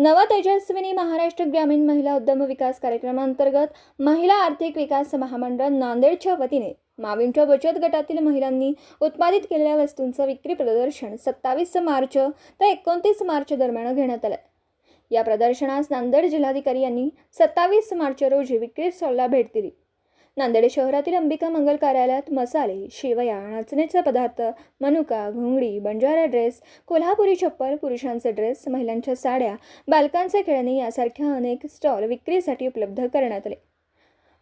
नवतेजस्विनी महाराष्ट्र ग्रामीण महिला उद्यम विकास कार्यक्रमांतर्गत महिला आर्थिक विकास महामंडळ नांदेडच्या वतीने माविमच्या बचत गटातील महिलांनी उत्पादित केलेल्या वस्तूंचं विक्री प्रदर्शन सत्तावीस मार्च ते एकोणतीस मार्च दरम्यान घेण्यात आलं. या प्रदर्शनास नांदेड जिल्हाधिकारी यांनी सत्तावीस मार्च रोजी विक्री स्टॉलला भेट दिली. नांदेड शहरातील अंबिका मंगल कार्यालयात मसाले शेवया नाचण्याचा पदार्थ मनुका घोंगडी बंजारा ड्रेस कोल्हापुरी छप्पर पुरुषांचे ड्रेस महिलांच्या साड्या बालकांचे खेळणी यासारख्या अनेक स्टॉल विक्रीसाठी उपलब्ध करण्यात आले.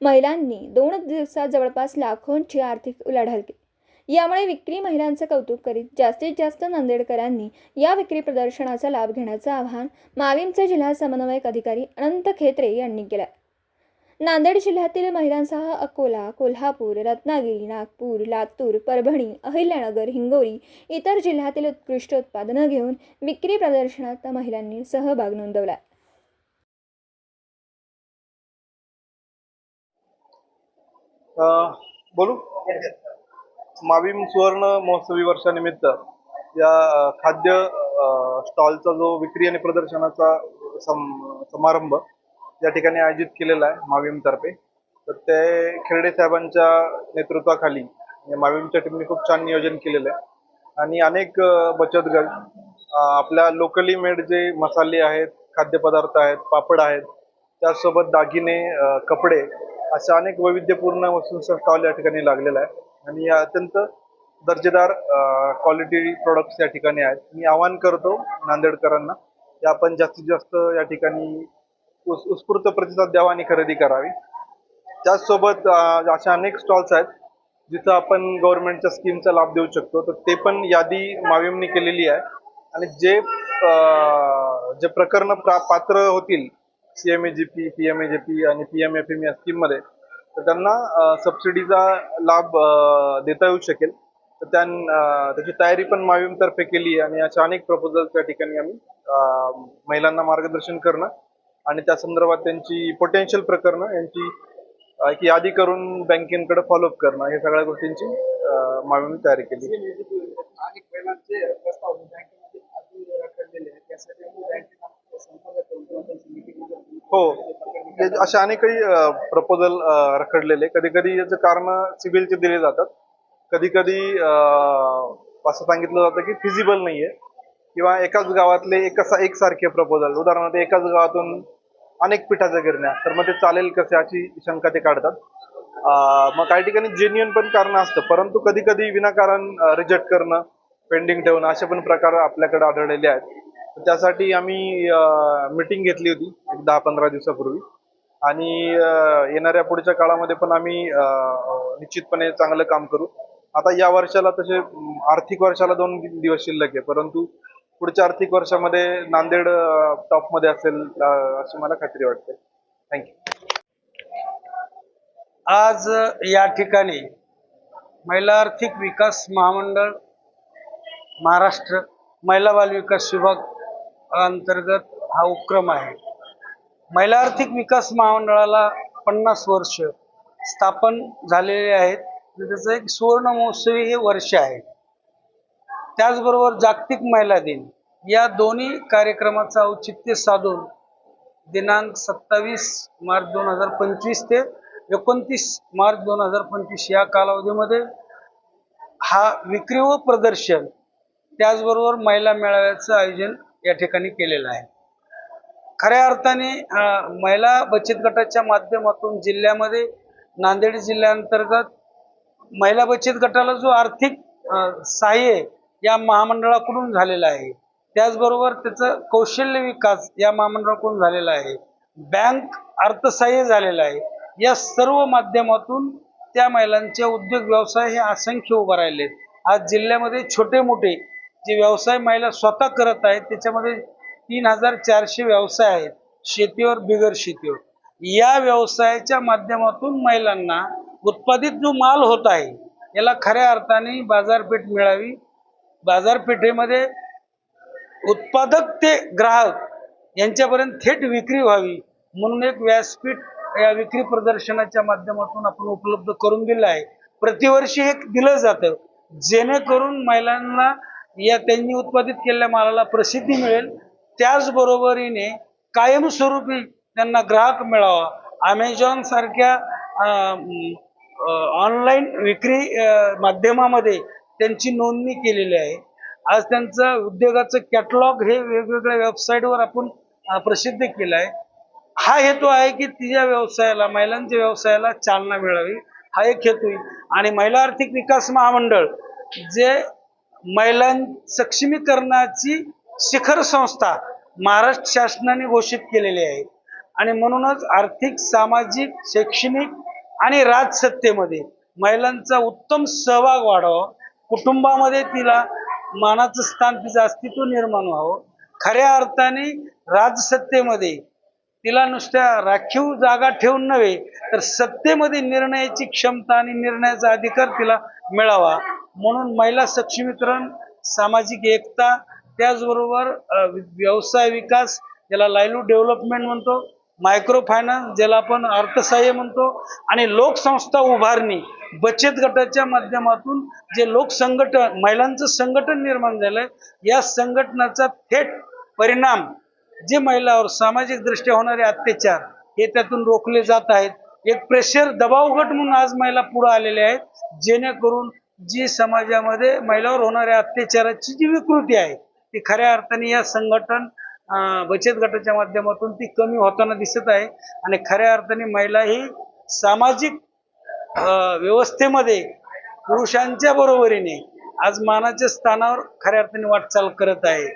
महिलांनी दोन दिवसात जवळपास लाखोंची आर्थिक उलाढाल केली. यामुळे विक्री महिलांचं कौतुक करीत जास्तीत जास्त नांदेडकरांनी या विक्री प्रदर्शनाचा लाभ घेण्याचं आवाहन माविमचे जिल्हा समन्वयक अधिकारी अनंत खेत्रे यांनी केलं नांदेड जिल्ह्यातील महिलांसह अकोला कोल्हापूर रत्नागिरी नागपूर लातूर परभणी अहिल्यानगर हिंगोली इतर जिल्ह्यातील उत्कृष्ट उत्पादनं घेऊन विक्री प्रदर्शनात महिलांनी सहभाग नोंदवला. बोलू? मावीम सुवर्ण महोत्सवी वर्षानिमित्त या खाद्य स्टॉलचा जो विक्री आणि प्रदर्शनाचा सम समारंभ या ठिकाणी आयोजित केलेला आहे माविम तर्फे तर ते खेरडे साहेबांच्या नेतृत्वाखाली या माविमच्या टीमने खूप छान नियोजन केलेलं आहे. आणि अनेक बचत गट आपल्या लोकली मेड जे मसाले आहेत खाद्यपदार्थ आहेत पापड आहेत त्यासोबत दागिने कपडे अशा अनेक वैविध्यपूर्ण वस्तूंचा स्टॉल या ठिकाणी लागलेला आहे. आणि या अत्यंत दर्जेदार क्वालिटी प्रोडक्ट्स या ठिकाणी आहेत. मी आवाहन करतो नांदेडकरांना की आपण जास्तीत जास्त या ठिकाणी उत्स्फूर्त प्रतिसाद द्यावा आणि खरेदी करावी. त्याचसोबत अशा अनेक स्टॉल्स आहेत जिथं आपण गव्हर्नमेंटच्या स्कीमचा लाभ देऊ शकतो. तर ते पण यादी माविमनी केलेली आहे. आणि जे जे प्रकरण प्रा पात्र होतील C M A G P P M A J P आणि पी एम एफ एम या स्कीममध्ये तर त्यांना सबसिडीचा लाभ देता येऊ शकेल. तर त्या त्याची तयारी पण माविमतर्फे केली आहे आणि अशा अनेक प्रपोजल्स त्या ठिकाणी आम्ही महिलांना मार्गदर्शन करणं आणि त्या संदर्भात त्यांची पोटेन्शियल प्रकरणं यांची एक यादी करून बँकेकडे फॉलोअप करणं हे सगळ्या गोष्टींची माविमने तयारी केली. अनेक हो. अशा अनेकही प्रपोजल रखडलेले कधी कधी याचं कारण सिव्हिलचे दिले जातात. कधी कधी असं सांगितलं जातं की फिजिबल नाहीये. किंवा एकाच गावातले एकच एकसारखे प्रपोजल उदाहरणार्थ एकाच गावातून अनेक पिठाच्या गिरण्या. तर मग ते चालेल कसे अशी शंका ते काढतात. मग काही ठिकाणी जेन्युअन पण कारण असतं. परंतु कधी कधी विनाकारण रिजेक्ट करणं पेंडिंग ठेवणं असे पण प्रकार आपल्याकडे आढळलेले आहेत. त्यासाठी आम्ही मिटिंग घेतली होती एक दहा पंधरा दिवसापूर्वी. आणि येणाऱ्या पुढच्या काळामध्ये पण आम्ही निश्चितपणे चांगलं काम करू. आता या वर्षाला तसे आर्थिक वर्षाला दोन दिवस शिल्लक आहे. परंतु पुढच्या आर्थिक वर्षामध्ये नांदेड टॉपमध्ये असेल अशी मला खात्री वाटते. थँक्यू आज या ठिकाणी महिला आर्थिक विकास महामंडळ महाराष्ट्र महिला बाल विकास विभाग अंतर्गत हा उपक्रम आहे. महिला आर्थिक विकास महामंडळाला पन्नास वर्ष स्थापन झालेले आहेत. त्याचं एक सुवर्ण महोत्सवी हे वर्ष आहे. त्याचबरोबर जागतिक महिला दिन. या दोन्ही कार्यक्रमाचं औचित्य साधून दिनांक सत्तावीस मार्च दोन हजार पंचवीस ते एकोणतीस मार्च दोन हजार पंचवीस या कालावधीमध्ये हा विक्री व प्रदर्शन त्याचबरोबर महिला मेळाव्याचं आयोजन या ठिकाणी केलेलं आहे. खऱ्या अर्थाने महिला बचत गटाच्या माध्यमातून जिल्ह्यामध्ये नांदेड जिल्ह्याअंतर्गत महिला बचत गटाला जो आर्थिक सहाय्य या महामंडळाकडून झालेला आहे. त्याचबरोबर त्याचं कौशल्य विकास या महामंडळाकडून झालेला आहे. बँक अर्थसहाय्य झालेलं आहे. या सर्व माध्यमातून त्या महिलांचे उद्योग व्यवसाय हे असंख्य उभं राहिले आहेत. आज जिल्ह्यामध्ये छोटे मोठे जे व्यवसाय महिला स्वतः करत आहेत त्याच्यामध्ये तीन हजार चारशे व्यवसाय आहेत. शेतीवर बिगर शेतीवर. या व्यवसायाच्या माध्यमातून महिलांना उत्पादित जो माल होत आहे याला खऱ्या अर्थाने बाजारपेठ मिळावी बाजारपेठेमध्ये उत्पादक ते ग्राहक यांच्यापर्यंत थेट विक्री व्हावी म्हणून एक व्यासपीठ या विक्री प्रदर्शनाच्या माध्यमातून आपण उपलब्ध करून दिलं आहे. प्रतिवर्षी हे दिलं जातं. जेणेकरून महिलांना या त्यांनी उत्पादित केलेल्या मालाला प्रसिद्धी मिळेल. त्याचबरोबरीने कायमस्वरूपी त्यांना ग्राहक मिळावा. अमेझॉन सारख्या ऑनलाईन विक्री माध्यमामध्ये त्यांची नोंदणी केलेली आहे. आज त्यांचं उद्योगाचं कॅटलॉग हे वेगवेगळ्या वेबसाईटवर आपण प्रसिद्ध केलं आहे हा हेतू आहे की तिच्या व्यवसायाला महिलांच्या व्यवसायाला चालना मिळावी. हा एक हेतू आहे. आणि महिला आर्थिक विकास महामंडळ जे महिलां सक्षमीकरणाची शिखर संस्था महाराष्ट्र शासनाने घोषित केलेली आहे. आणि म्हणूनच आर्थिक सामाजिक शैक्षणिक आणि राजसत्तेमध्ये महिलांचा उत्तम सहभाग वाढावा. कुटुंबामध्ये तिला मानाचं स्थान तिचं अस्तित्व निर्माण व्हावं. खऱ्या अर्थाने राजसत्तेमध्ये तिला नुसत्या राखीव जागा ठेवून नव्हे तर सत्तेमध्ये निर्णयाची क्षमता आणि निर्णयाचा अधिकार तिला मिळावा. म्हणून महिला सक्षमीकरण सामाजिक एकता त्याचबरोबर व्यवसाय विकास ज्याला लायलू डेव्हलपमेंट म्हणतो मायक्रो फायनान्स ज्याला आपण अर्थसहाय्य म्हणतो आणि लोकसंस्था उभारणी बचत गटाच्या माध्यमातून जे लोकसंघटन महिलांचं संघटन निर्माण झालंय या संघटनाचा थेट परिणाम जे महिलावर सामाजिक दृष्ट्या होणारे अत्याचार हे त्यातून रोखले जात आहेत. एक प्रेशर दबाव गट म्हणून आज महिला पुढे आलेल्या आहेत जेणेकरून जी समाजामध्ये महिलावर होणाऱ्या अत्याचाराची जी विकृती आहे ती खऱ्या अर्थाने या संघटन बचत गटाच्या माध्यमातून ती कमी होताना दिसत आहे. आणि खऱ्या अर्थाने महिला ही सामाजिक व्यवस्थेमध्ये पुरुषांच्या बरोबरीने आज मानाच्या स्थानावर खऱ्या अर्थाने वाटचाल करत आहे.